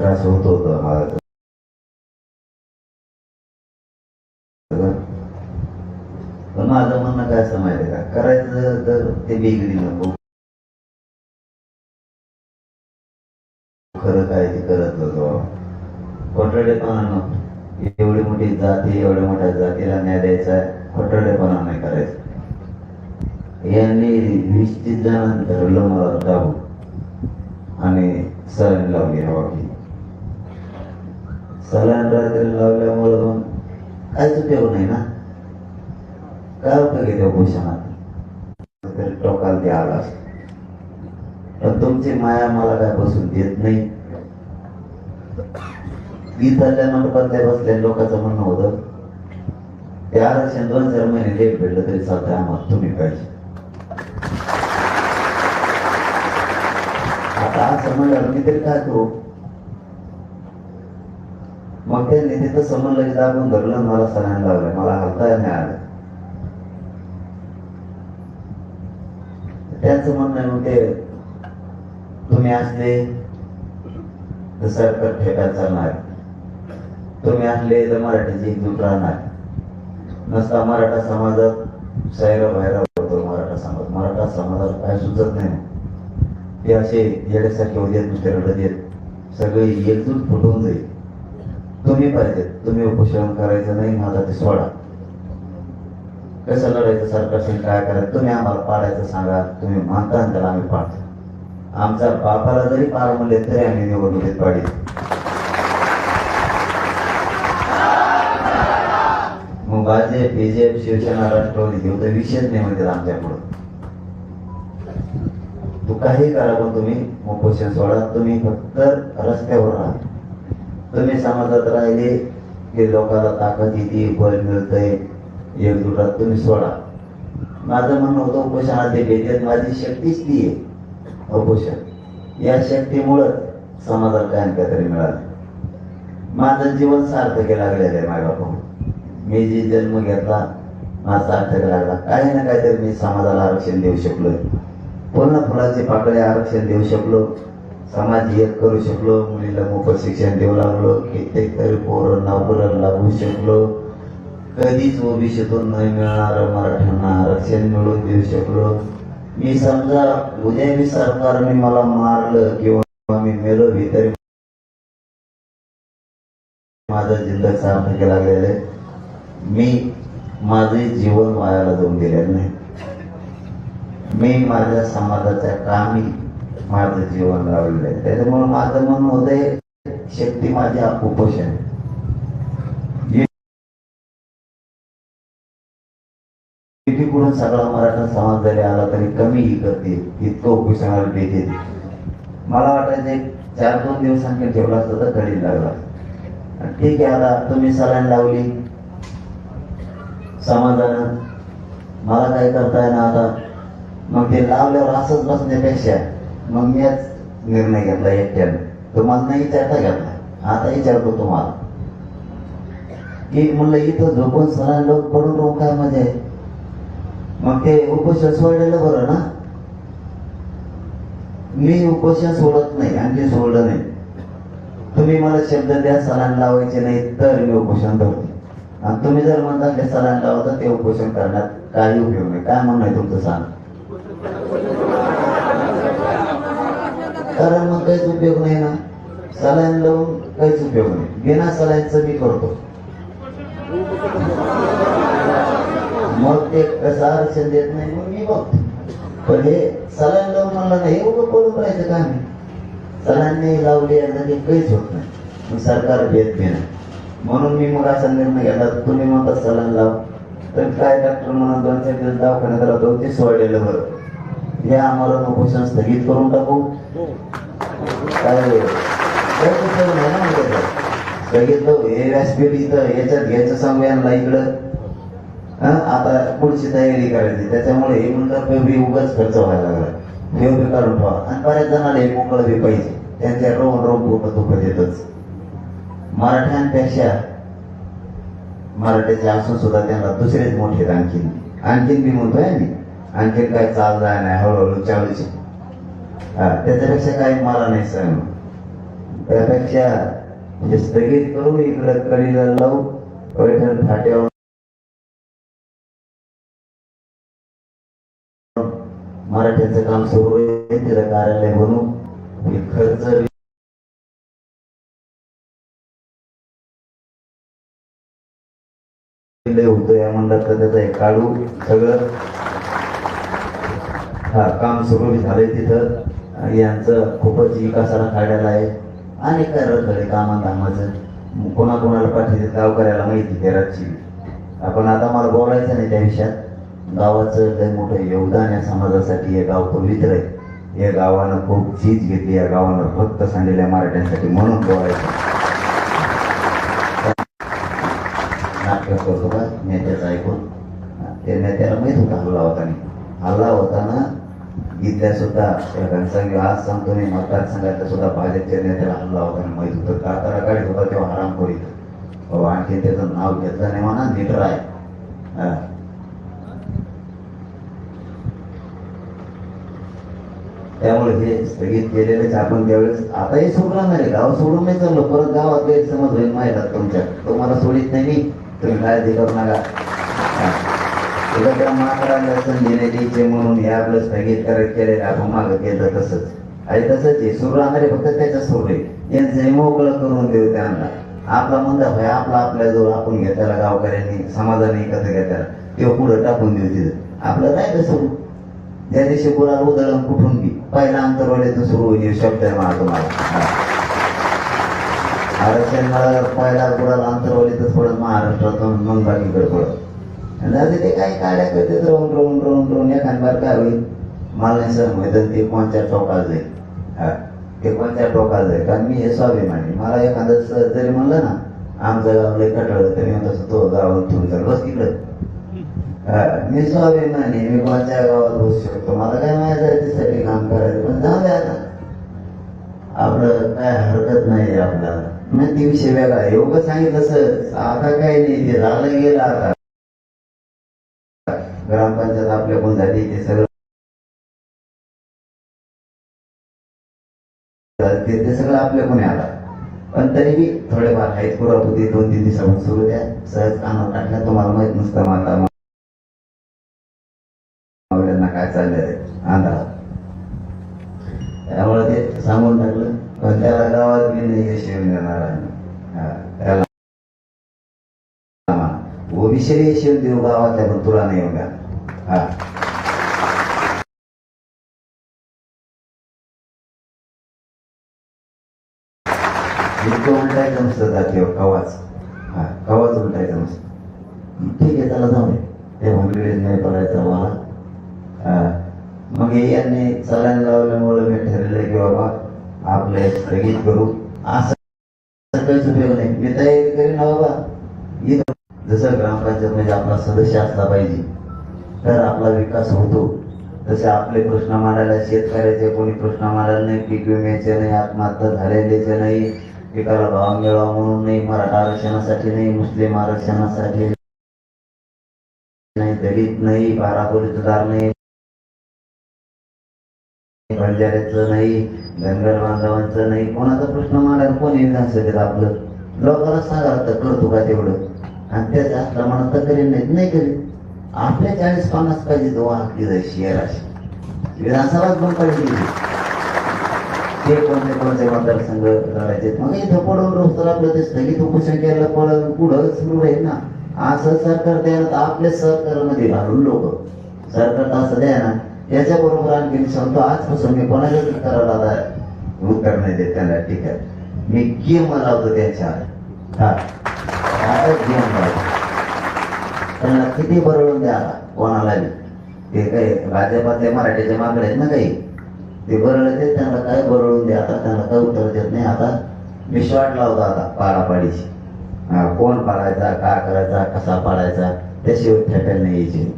त्रास होत होता. मला पण माझं म्हणणं काय असं माहिती का? करायचं तर ते बिगडी नको. खरं काय ते करत होतो. खोटरडेपणा नको एवढी मोठी जाती एवढ्या मोठ्या जातीला न्याय द्यायचा खोटरडेपणा नाही करायचं. यांनी निश्चित जण धरलं मला दाबू आणि सरण लावली हवाकी सलाईन रात्री लावल्यामुळं मग काहीच उपयोग नाही ना? काय उपयोग आहे त्या उपोषणात तरी टोकाला ते असतो. पण तुमची माया मला काय बसून देत नाही? गीताच्या मंडपातल्या बसल्या लोकांचं म्हणणं होतं ते आरक्षण दोन चार महिने लेट भेटलं तरी चालतंय आम्हाला तुम्ही पाहिजे. आता असं म्हणलं मी तरी काय करू? मग ते तिथं समजलं की दाबून धरलं मला सणायला लावलं. मला हलता नाही आलं. त्यांचं म्हणणं आहे मग ते तुम्ही असले तर सरकार ठेका चालणार. तुम्ही असले तर मराठीची एकजूट राहणार. नसता मराठा समाजात सैरा बाहेर होतो मराठा समाज. मराठा समाजाला काय सुचत नाही. ते असे येण्यासारखे होते नुसते रडत येत. सगळे एकजूट फुटून जाईल. तुम्ही पाहिजे तुम्ही उपोषण करायचं नाही माझा ते सोडा. कसं लढायचं सरकारशी काय करायचं तुम्ही आम्हाला पाडायचं सांगा. तुम्ही मानता त्याला आम्ही पाडतो. आमच्या बापाला जरी पार म्हणले तरी आम्ही निवडणुकीत पाडी मग भाजप बीजेप शिवसेना राष्ट्रवादी घेऊ तर विषयच नाही म्हणतात आमच्याकडून. तू काही करा पण तुम्ही उपोषण सोडा. तुम्ही फक्त रस्त्यावर राहा. तुम्ही समाजात राहिले की लोकांना ताकद येते बळ मिळतंय. एकजुटात तुम्ही सोडा. माझं म्हणणं होतं उपोषणात ते भेटेल. माझी शक्तीच ती आहे उपोषण. या शक्तीमुळं समाजाला काय काहीतरी मिळालं. माझं जीवन सार्थक लागलेलं आहे माझ्या बापू मी जे जन्म घेतला माझा सार्थक लागला. काही ना काहीतरी मी समाजाला आरक्षण देऊ शकलो पूर्ण फुलाचे पाकळी आरक्षण देऊ शकलो. समाज एक करू शकलो मुलीला मोफत शिक्षण देऊ लागलो कित्येक तरी पोरं नोकऱ्या लागू शकलो. कधीच ओबीसीतून नाही मिळणार मराठ्यांना आरक्षण मिळवून देऊ शकलो. मी समजा उद्या मी सरकारने मला मारलं किंवा मी मेलो बी तरी माझा जिल्हा सार्थक लागलेलं आहे. मी माझे जीवन वायाला जाऊन दिलेलं नाही. मी माझ्या समाजाच्या कामी माझं जीवन लावलेलं आहे. त्याच्यामुळे माझं म्हणणं होतंय शक्ती माझी कुपोषण उपोषण सगळा मराठा समाज जरी आला तरी कमी ही करते इतकं उपोषणाला देते मला वाटायचं एक चार दोन दिवस ठेवला असतं तर कधी लागला. ठीक आहे आता तुम्ही सलाईन लावली. समाजानं मला काय करता ना आता. मग ते लावल्यावर असंच बसण्यापेक्षा मग मी आज निर्णय घेतला एकट्यानं. तुम्हाला नाही विचारता घेतला. आता विचारतो तुम्हाला. की म्हणलं इथं झोपून सलाईन लोक पडून राहून काय म्हणजे? मग ते उपोषण सोडलेलं बरं ना? मी उपोषण सोडत नाही आणखी सोडलं नाही. तुम्ही मला शब्द द्या सलान लावायचे नाही तर मी उपोषण धरतो. आणि तुम्ही जर म्हणता ते सलान लावता ते उपोषण करण्यात काही उपयोग नाही. काय म्हणणं आहे तुमचं सांग? कारण मग काहीच उपयोग नाही ना? सलाईन लावून काहीच उपयोग नाही. बिना सलाईनचं मी करतो. मग ते कसं आरक्षण देत नाही मग मी बघतो. पण हे सलाईन लावून म्हणलं नाही उभं करून राहायचं का नाही सलाईन नाही लावली यांना की काहीच होत नाही. मग सरकार भेट घेणार म्हणून मी मग असा निर्णय घेतला तुम्ही म्हणता सलाईन लाव. तर काय डॉक्टर म्हणून दोन चार दिवस दवाखान्यात राहतो ते सोडलेलं बरं. हे आम्हाला उपोषण स्थगित करून टाकू. काय काय. स्थगित लावू. हे व्यासपीठ इथं याच्यात घ्यायचं सांगू यांना इकडं. हा, आता पुढची तयारी करायची त्याच्यामुळे हे म्हणलं फेब्री उगाच खर्च व्हायला लागला. फेब्री काढून ठेवा. आणि बऱ्याच जणांना हे मोकळं बी पाहिजे. त्यांच्या रोम रोम पोट दुखत येतच. मराठ्यांपेक्षा मराठीचे असून सुद्धा त्यांना दुसरेच मोठे आणखीन. आणखीन बी म्हणतोय मी आणखीन काय चालणार नाही हळूहळू चालूच हा त्याच्यापेक्षा काही मला नाही सांग. त्यापेक्षा म्हणजे स्थगित करू इकडं कळीला लावू पैठण फाट्यावर मराठ्याचं काम सुरू होईल तिला कार्यालय म्हणून. खर्च लय या म्हणलं तर त्याचं हे काढू सगळं. हा काम सुरू झालंय तिथं. यांचं खूपच विकासाला काढायला आहे. आणि काय झाले कामा कामाचं कोणाकोणाला पाठीचे गावकऱ्याला माहिती घराची. आपण आता मला बोलायचं नाही त्या विषयात. गावाचं लय मोठं योगदान या समाजासाठी हे गाव पवित्र आहे. या गावानं खूप चीज घेतली या गावानं फक्त सांडलेल्या मराठ्यांसाठी म्हणून बोलायचं. नाटक करतो का नेत्याचं ऐकून. त्या नेत्याला माहीत होता हल्ला होताना. हल्ला होताना इथल्या सुद्धा या घनसंघ आज सांगतो मी मतदारसंघातल्या सुद्धा भाजपच्या नेत्याला हल्ला होताना माहीत होतं कातारा काढत होता तेव्हा आराम करीत बाबा आणखी त्याचं नाव घेतलं नाही म्हणा नीट राय. त्यामुळे हे स्थगित केलेलेच आपण त्यावेळेस आता हे नाही गाव सोडून नाही चाललो परत गावात गैरसमज होईल माहिती तुमच्या. तुम्हाला सोडित नाही मी. तुम्ही काय करू नका. तुला त्या माकडाला संधी नाही द्यायची म्हणून हे आपलं स्थगित करत केलेलं आपण मागं केलं तसंच आणि तसंच आहे सुरू राहणारे फक्त त्याच्या सोडले यांचं हे मोकळं करून देऊ त्यांना आपला मंद भाई आपला आपल्या जवळ आपण घेताला गावकऱ्यांनी समाजाने एकत्र घेताला तेव्हा पुढं टाकून देऊ तिथं आपलं काय सुरू ज्या दिवशी गुलाल उदळण कुठून बी पहिला अंतरवाल्यातून सुरू होईल शब्द आहे मला तुम्हाला आरक्षण मला पहिला गुलाल अंतरवालीतच पडत महाराष्ट्रातून मग बाकीकडे पडत आणि आता ते काही काड्या करते? राहून राहून राहून राहून एखाद्या बार काय होईल? मला नाही सर मैदान ते कोणत्या टोकाला जाईल? हा ते कोणत्या टोकाला जाईल? कारण मी हे स्वाभिमानी. मला एखादं सर जरी म्हणलं ना आमचं गाव लय कटळलं तरी तसं तो गावात थोडी चाल बस तिकडं. हा, मी स्वाभिमानी मी कोणत्या गावात बसू शकतो? मला काय माहीत आहे त्यासाठी काम करायचं? पण जाऊ द्या आता. आपलं काय हरकत नाही आपल्याला. मग ती विषय वेगळा आहे. एवढं सांगितलं सर आता काय नाही ते झालं गेलं आता. ग्रामपंचायत आपल्याकडून झाली ते सगळं ते ते सगळं आपल्याकडून आला. पण तरी बी थोडेफार आहेत पुरापुती दोन तीन दिवसापासून सुरू द्या सहज कामात टाकल्या तुम्हाला माहीत नसतं माता काय चाललंय आंधळा. त्यामुळे ते सांगून टाकलं. पण त्याला गावात मी नाही यश देणार हा, ओबीसी यश देऊ गावातल्या पण तुला नाही येऊन हा. इतकं उलटायचं नसतं जातीवर कवाच हा कवाच उलटायचं नसतं. ठीक आहे त्याला जाऊ दे. ते होमग्रेज नाही पडायचं मला मग हे यांनी चालायला लावल्यामुळे मी ठरलं की बाबा आपले स्थगित करू. असं काहीच उपयोग नाही. मी तयारी करीन बाबा. जसं ग्रामपंचायत म्हणजे आपला सदस्य असला पाहिजे. तर आपला विकास होतो तसे आपले प्रश्न मांडायला शेतकऱ्याचे कोणी प्रश्न मांडायला नाही पीक विम्याचे नाही आत्महत्या झालेलेचे नाही पिकाला भाव मिळावा म्हणून नाही मराठा आरक्षणासाठी नाही मुस्लिम आरक्षणासाठी नाही दलित नाही बारा नाही बंजाऱ्याचं नाही धनगर बांधवांचं नाही कोणाचा प्रश्न मांडायला कोणी विधानसभेत आपलं? लोकांना सांगा तर करतो का तेवढं? आणि त्याच्या प्रमाणात तर करेल नाही नाही करेल आपल्या चाळीस पन्नास पाहिजे तो आखली जाईल शेअर अशी विधानसभाच पण पाहिजे ते कोणते कोणते मतदारसंघ लढायचे मग इथं पडून रोज तर आपलं ते स्थगित उपोषण केलं पडून पुढं सुरू आहे ना. असं सरकार द्यायला तर आपल्या सरकारमध्ये घालून लोक. सरकार असं द्या ना. त्याच्याबरोबर आणखी मी सांगतो आजपासून मी कोणाच्या उत्तराला आता उत्तर नाही देत त्यांना ठीक आहे. मी गेम लावतो त्यांच्या हा. आता गेम लावतो. त्यांना किती बरळून द्या कोणाला बी? ते काही भाजपातल्या मराठीचे मागडे आहेत ना काही? ते बरळते त्यांना काय बरळून द्या? आता त्यांना काय उत्तर देत नाही. आता मी होता लावतो आता पाडापाडीची कोण पाडायचा का करायचा कसा पाडायचा त्याशिवाय ठेकायला नाही यायची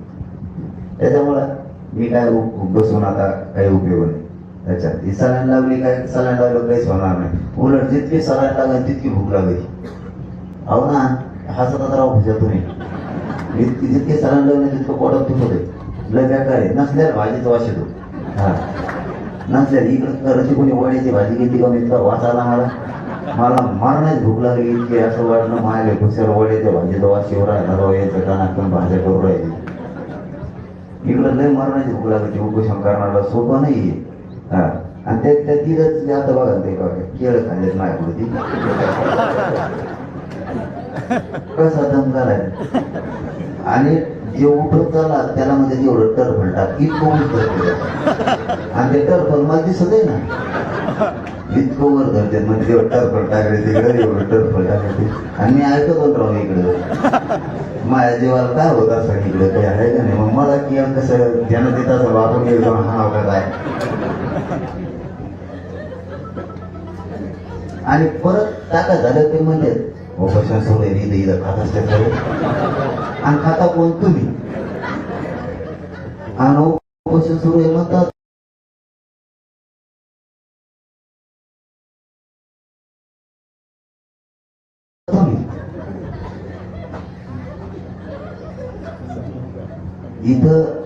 त्याच्यामुळं मी काय उ- बसून आता काही उपयोग नाही. त्याच्यात ही सलाईन लावली काय? सलाईन लावलं काहीच होणार नाही. उलट जितकी सलाईन लागेल तितकी भूक लागली. अहो ना? हसत राहू तुम्ही जितकी जितके सलाईन लावले तितकं पोटात दुखत आहे लय बेकार आहे. नसल्यावर भाजीचा वास येतो हा. नसल्यावर इकडं घराची कोणी वड्याची भाजी घेतली का इतका वास आला. मला मला मारण्यात भूक लागली की असं वाटलं मायले कुसर वड्याच्या भाजीचा वास शिवर राहिला राव याच्या कानात पण भाज्या करू राहिली. इकडं लय मरणाची भूक लागली. उपोषण करणारा सोपं नाहीये. हा. आणि त्या त्या तिथंच आता बघा ते बघा केळ खाल्लेत माझ्यापुढे कसा दम झालाय. आणि जे उठत झाला त्याला म्हणजे जेवढं टरफल टाक. इतकं उठत आणि ते टरफल मला दिसत आहे ना. इतकं वर धरते म्हणजे तेवढं टरफल टाकले तिकडे एवढं टरफल टाकले आणि मी ऐकत होतो राहू इकडे. माझ्या जीवाला काय होत असं इकडे काही आहे का नाही? मग मला की कसं त्यानं देत असं आपण एकदम हा का काय? आणि परत टाका झालं ते म्हणजे ऑपरेशन सुरू आहे इथं इथं खात असते खरं. आणि खाता कोण तुम्ही आणि ऑपरेशन सुरू आहे म्हणतात तुम्ही इथं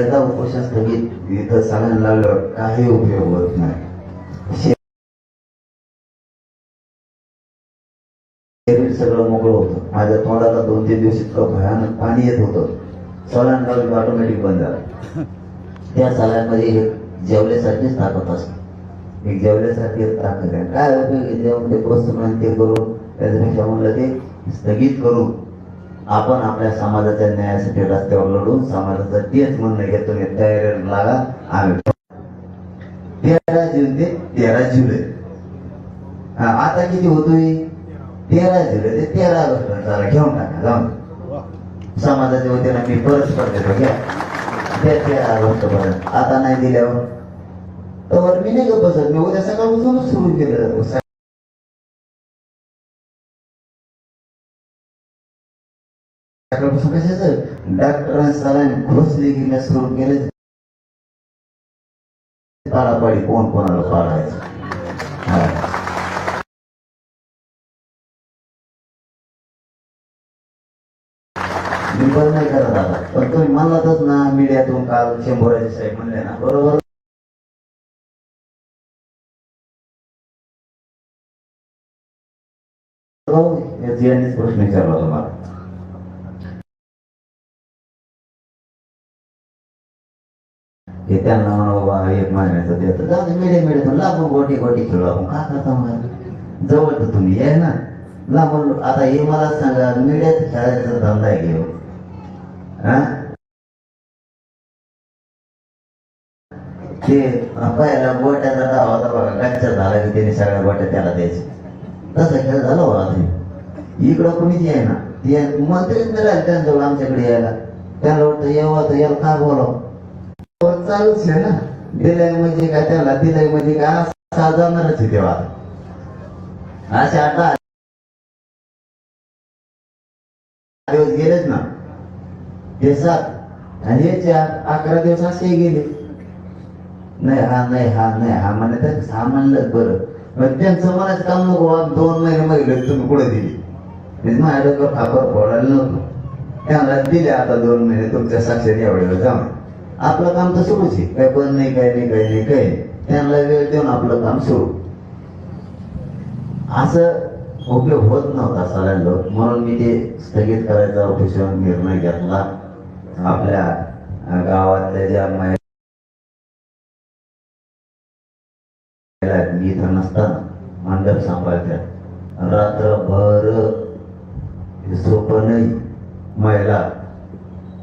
त्याचा उपोषण स्थगित. इथं चालायला लावल्यावर काही उपयोग होत नाही. शरीर सगळं मोकळं होतं. माझ्या तोंडाला दोन तीन दिवस इतकं भयानक पाणी येत होतं. सलान लावली ऑटोमॅटिक बंद झालं. त्या सलानमध्ये एक जेवल्यासारखीच ताकद असते एक जेवल्यासारखी ताकद आहे. काय उपयोग जेवण ते बसून आणि ते करून त्याच्यापेक्षा म्हणलं ते स्थगित करून. आपण आपल्या समाजाच्या न्यायासाठी रस्त्यावर लढून समाजाचं तेच म्हणणं घेतो तुम्ही तयारी लागा आम्ही तेरा जून ते तेरा जुलै हा, आता किती होतोय? तेरा जुलै ते तेरा ऑगस्ट जरा घेऊन टाका जाऊन. समाजाचे समाजाच्या वतीनं मी परस्पर देतो घ्या. त्या तेरा ऑगस्ट पर्यंत आता नाही दिल्यावर. तर मी नाही गप्प बसत? मी उद्या सकाळपासूनच सुरू केलं. सकाळपासून कशाचं डॉक्टरांनी सलाईन घोसली घेण्यास सुरू केले. पाडापाडी कोण कोणाला पाडायचं? हा. मी पण नाही करत आता. पण तुम्ही म्हणलातच ना मीडियातून काल शंभराचे साहेब म्हणले ना बरोबर? हो, यांनीच प्रश्न विचारला तुम्हाला. हे त्यांना म्हणा बाबा एक महिन्याचं देतं जाऊ दे मिडे मिडे पण लांबून गोटी गोटी खेळू आपण. का करता मग जवळ तर तुम्ही आहे ना. लांबून आता हे मला सांगा मिड्यात खेळायचा धंदा आहे घेऊ हो? हा? ते पहिला गोट्याचा डाव होता बघा गच्चा झाला की त्याने सगळ्या गोट्या त्याला द्यायचे तसा खेळ झाला हो बघा ते इकडं कोणीच आहे ना ते मंत्रीच नाही राहिले त्यांच्याजवळ आमच्याकडे यायला. त्यांना वाटतं यावं तर याला काय बोलावं? चालूच आहे ना. दिलंय म्हणजे काय त्याला दिलंय म्हणजे काय साजवणारच जाणारच आहे तेव्हा असे आता दिवस गेलेच ना. हे सात आणि हे चार अकरा दिवस असे गेले. नाही हा नाही हा नाही हा म्हणे तर हा म्हणलं बरं. पण त्यांचं म्हणायचं काम नको दोन महिने महिने तुम्ही कुठे दिली? म्हणजे माझ्या डोकं खापर फोडायला नव्हतं त्यांना दिले आता दोन महिने तुमच्या साक्षर एवढ्या जाऊन. आपलं काम तर सुरूच आहे. काय पण नाही काय नाही काय नाही काय त्यांना वेळ देऊन आपलं काम सुरू. असं उपयोग होत नव्हता सगळ्यांना. म्हणून मी ते स्थगित करायचा ऑफिसवर निर्णय घेतला. आपल्या गावातल्या ज्या महिला मी इथं नसताना मंडप सांभाळत्या रात्रभर हे सोपं नाही. महिला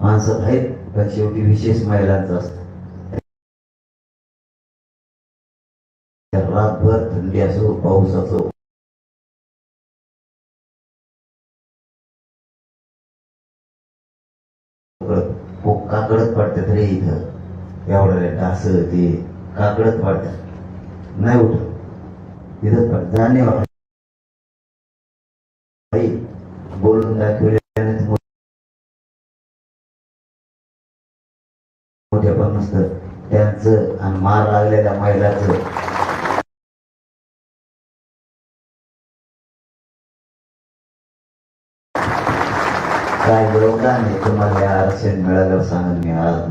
माणसं आहेत. पण शेवटी विशेष महिलांचं असत. रातभर थंडी असो पाऊस असो. काकडत पडतात रे इथं. एवढ्या डास ते काकडत पडतात नाही उठत. इथं पड मार लागलेल्या महिलाचं. काय योगदान आहे तुम्हाला या आरक्षण मिळालं सांगून मी आज.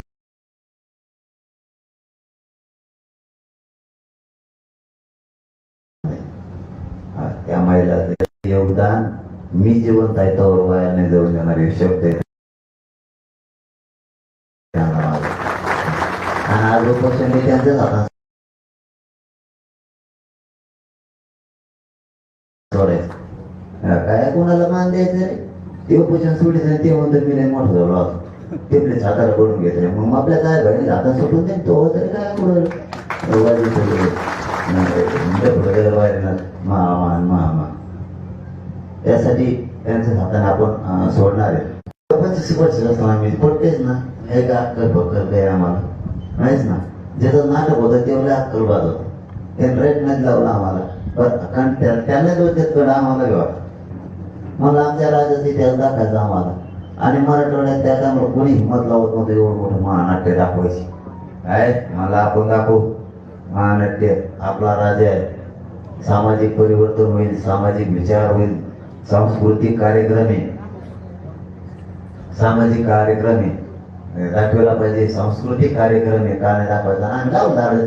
त्या महिलाचं योगदान मी जिवंत आहे तो वयाने जाऊन देणारे शब्द सोडायचं काय कोणाला मान द्यायचं रे? ते उपोषण सोडायचं ते होतं मी नाही मोठं झालो आता ते आपल्या हाताला पडून घेतले मग आपल्या काय बहिणी हातात सुटून दे तो तरी काय पुढं महामान महामान त्यासाठी त्यांच्या हाताने आपण सोडणार आहे पंचवीस वर्ष असताना आम्ही पडतेच ना हे का अक्कल बक्कल काय आम्हाला नाहीच ना ज्याचं नाटक होतं तेवढं अक्कल बाद होतं रेट नाही लावला आम्हाला कारण त्या- त्यांना दोष देत कडे आम्हाला बी मला आमच्या राजाचा इतिहास दाखवायचा आम्हाला आणि मराठवाड्यात त्या त्यामुळे कोणी हिंमत लावत नव्हतं एवढं मोठं महानाट्य दाखवायची. काय मला आपण दाखवू. महानाट्य आपला राजा आहे. सामाजिक परिवर्तन होईल सामाजिक विचार होईल सांस्कृतिक कार्यक्रम आहे. सामाजिक कार्यक्रम आहे. दाखवायला पाहिजे सांस्कृतिक कार्यक्रम आहे. का नाही दाखवायचा. आणि लावून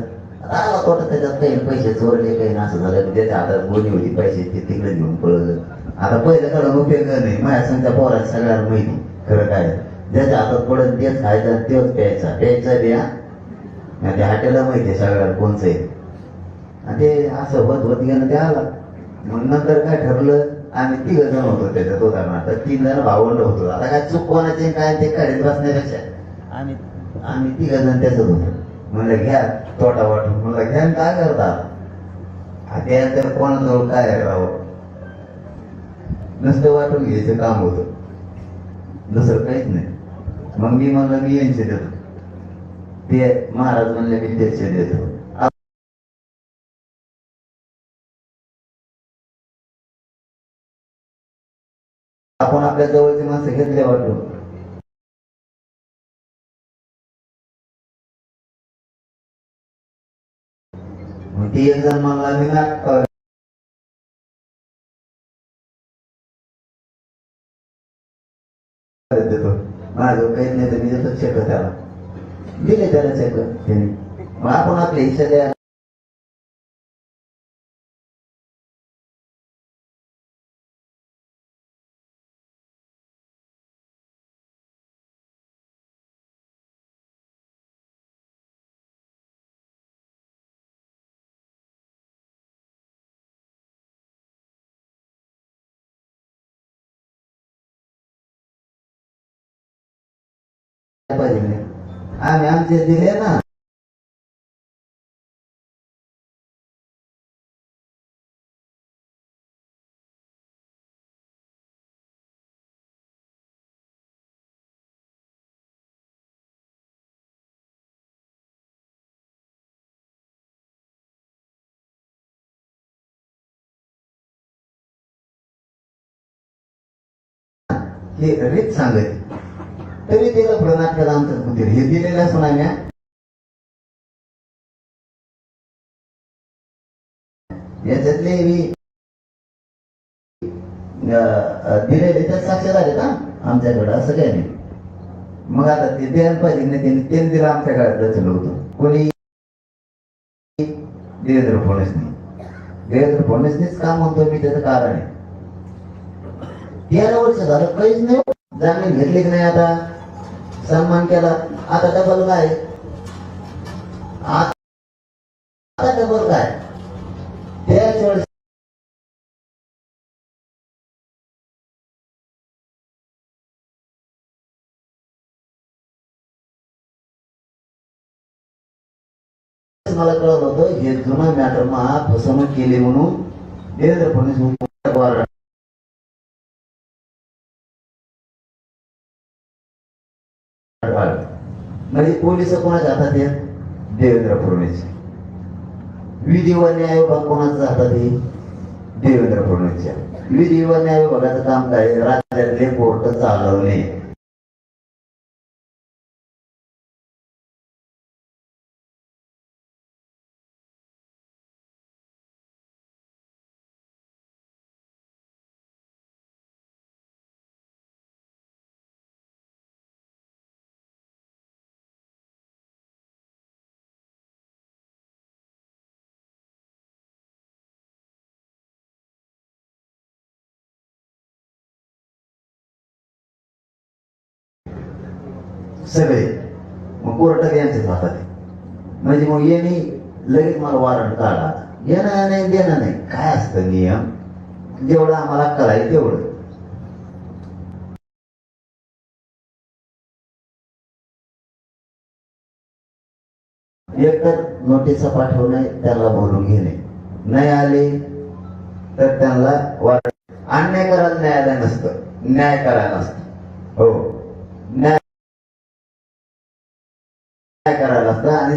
झालं राहिला तोटा त्याच्यात काही पैसे चोरले काही ना असं झालं की हातात बोली होती पैसे ते तिकडे घेऊन पळलं आता पहिलं कडून उपयोग नाही माझ्या संख्या पोरात सगळ्यांना माहिती खरं काय. ज्याच्या हातात पडत तेच खायचा तेच प्यायचा. प्यायचा बिया आणि त्या हॉटेलला माहिती आहे सगळ्याला कोणचं आहे. आणि ते असं होत होत गेलं ते आला. मग नंतर काय ठरलं आम्ही तिघ जण होतो त्याच्यात उदाहरणार्थ तीन जण भावंड होतो. आता काय चूक कोणाचे काय ते काढत बसण्यापेक्षा. आम्ही आम्ही तिघ जण त्याच्यात होतो. म्हणलं घ्या तोटा वाटून. म्हणलं घ्या काय करता? आता तर कोणाजवळ काय राहावं नुसतं वाटून घ्यायचं काम होतं. दुसरं काहीच नाही. मग मी म्हणलं मी यांचे देतो. ते महाराज म्हणले मी त्याचे देतो. आपण आपल्या जवळची माणसं घेतले वाटून. मग ती एक जण म्हणला मी नाटक देतो माझं काही नाही तर मी देतो चेक त्याला दिले त्याला चेक त्यांनी मग आपण आपले हिस्से द्या पाहिजे. आम्ही आमचे दिले ना. हे रीत सांगत तरी त्याला प्रणाटकात आमचं कुठे हे दिलेलं असं नाही याच्यातले मी दिलेले त्यात साक्षर आले का आमच्याकडं असं काही नाही. मग आता ते द्यायला पाहिजे ना त्यांनी त्यांनी दिलं आमच्या काळात रचलं होतं. कोणी देवेंद्र फडणवीसनी. देवेंद्र फडणवीसनीच काम म्हणतो मी त्याचं कारण आहे. तेरा वर्ष झालं काहीच नाही जामीन घेतली की नाही आता. सन्मान केला. आता डबल काय आता डबल काय त्याच वेळेस मला कळत होतं हे जुना मॅटर मा फसवणूक केली म्हणून. देवेंद्र फडणवीस म्हणजे पोलीस कोणाच्या हातात आहेत? देवेंद्र फडणवीस विधी व न्याय विभाग कोणाचा हातात येईल देवेंद्र फडणवीसच्या विधी व न्याय विभागाचं काम काय राज्यातले कोर्ट चालवणे. सगळे. मग कोर्टात यांचेच हातात आहे. म्हणजे मग येणे लगेच मला वॉरंट काढा येणं नाही देणं नाही. काय असतं नियम? जेवढं आम्हाला कळाय तेवढं. एकतर नोटिसा पाठवणे त्याला बोलून घेणे. नाही आले तर त्यांना वाट अन्याय करायला न्यायालय नसतं. न्याय करायला नसतं. हो. करायला आणि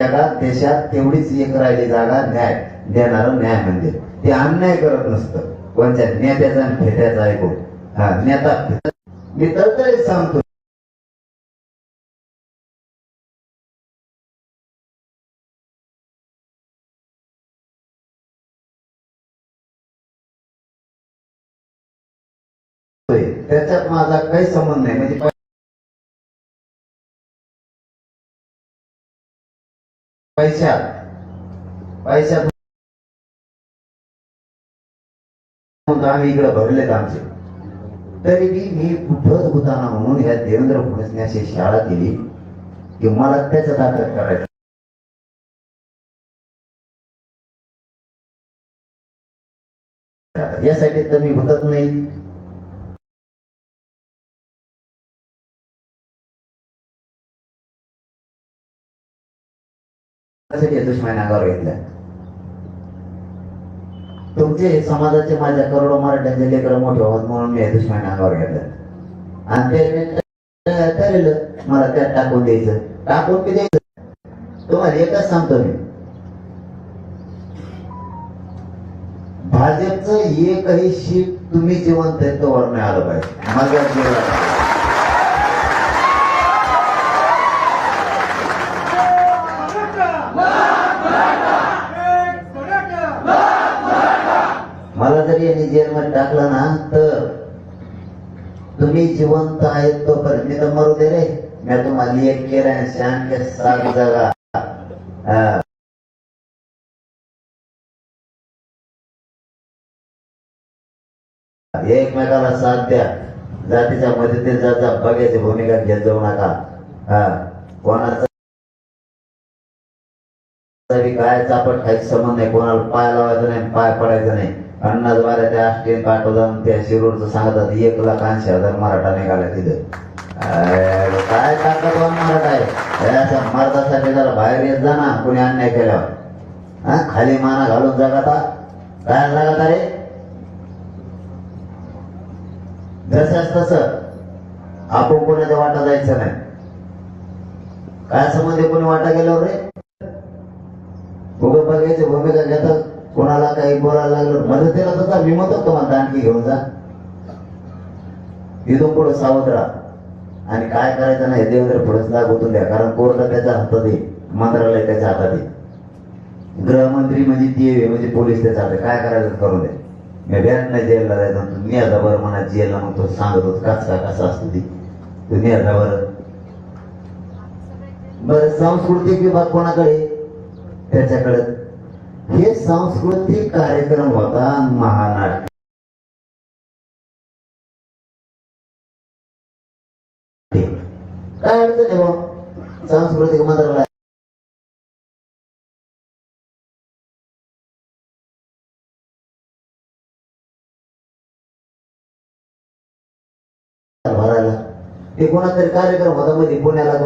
जगात देशात तेवढीच एक राहिली जागा न्याय देणार न्याय मंदिर. ते अन्याय करत नसतं. कोणत्या नेत्याचा आणि फेट्याचा ऐकून हा नेता मी तर सांगतो. त्याच्यात माझा काही संबंध नाही. म्हणजे पैशात पैशात आम्ही इकडे भरलेत आमचे. तरी बी मी कुठंच होताना म्हणून या देवेंद्र फडणवीसने अशी शाळा केली की मला त्याचा दाखल करायचं. यासाठी तर मी होतच नाही. दुश्मन अंगावर घेतल्या तुमचे समाजाचे माझ्या करोडो मराठ्यांचे लेकर मोठे होत म्हणून मी दुश्मन अंगावर घेतलं. आणि ते मी मला त्यात टाकून द्यायचं. टाकून बी द्यायचं? तुम्हाला एकच सांगतो मी. भाजपचं एकही शीट तुम्ही जिवंत तोवर नाही आलं पाहिजे. माझ्या जीवनात मला जरी टाकला टाकलं ना तर तुम्ही जिवंत आहेत तोपर्यंत. मी तर मरू दे रे. मी तुम्हाला एक केलं शान के साथ जगा. हा. एकमेकाला साथ द्या. जातीच्या मदतीत जाता बघ्याची भूमिका घेत जाऊ नका. हा. कोणाचा काय चापट खायचं संबंध नाही. कोणाला पाय लावायचं नाही पाय पडायचं नाही. अन्नास बारा ते आष्टीन पाठवतात जाऊन त्या शिरूरचं सांगतात एक लाख ऐंशी हजार मराठा निघाला तिथं. अरे, काय ताकदवान मराठा आहे? याच्या मराठासाठी जरा बाहेर येत जा ना कोणी अन्याय केल्यावर. हा खाली माना घालून जगाता काय लागत रे? जसंच तसं. आपण कोणाच्या वाटा जायचं नाही. काय संबंध कोणी वाटा गेल्यावर रे? उभं बघायची भूमिका घेतात. कोणाला काही बोलायला लागलं मदतीला तसा विमत म्हणतो तुम्हाला आणखी घेऊन जा. इथून पुढे सावध राहा. आणि काय करायचं नाही देवेंद्र पुढेच लागून द्या कारण कोर्ट त्याच्या हातात येईल मंत्रालय त्याच्या हातात येईल गृहमंत्री म्हणजे ती म्हणजे पोलीस त्याच्या हातात. काय करायचं करून दे मी बॅट नाही जेलला जायचं तू मी आता बरं म्हणा जेलला मग तो सांगत होत काच का कसं असतो ती? तुम्ही आता बरं बरं सांस्कृतिक विभाग कोणाकडे? त्याच्याकडे हे सांस्कृतिक कार्यक्रम होता महानाट्य काय अडचण आहे बुवा? सांस्कृतिक मंत्रालय भरायला. ते कोणातरी कार्यक्रम होता मध्ये पुण्याला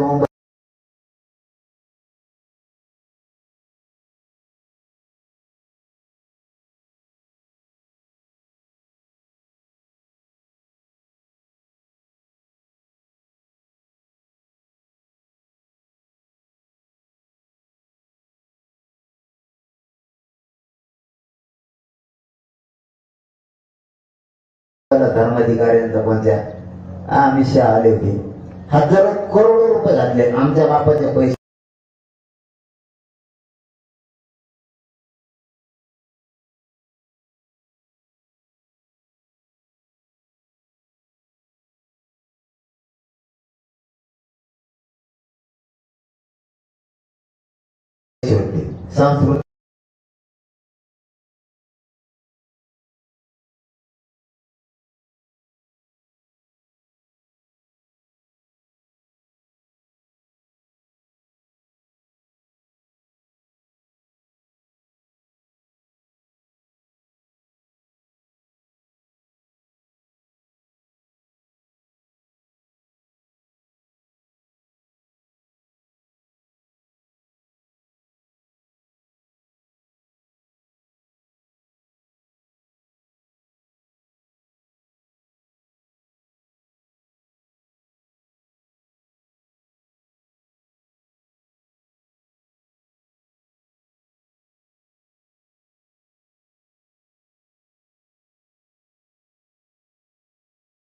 त्याला धर्माधिकाऱ्यांचा कोणत्या अमित शहा आले होते. हजारो करोडो रुपये घातले. आमच्या बापाचे पैसे. सांस्कृतिक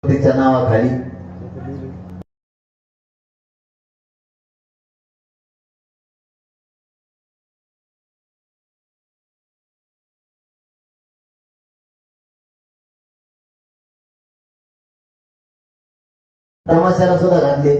तिच्या नावाखाली. तमाशाला सुद्धा घातले.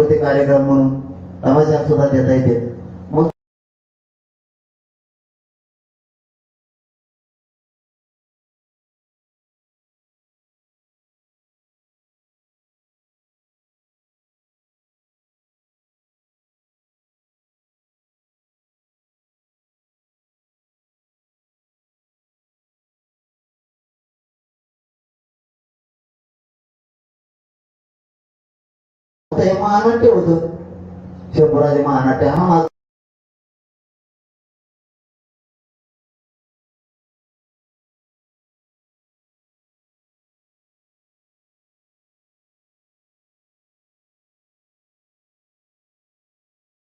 संस्कृत कार्यक्रम म्हणून तमाशात सुद्धा देता येते. हे महानाट्य होतं. शंभराचे महानाट्य हा माझा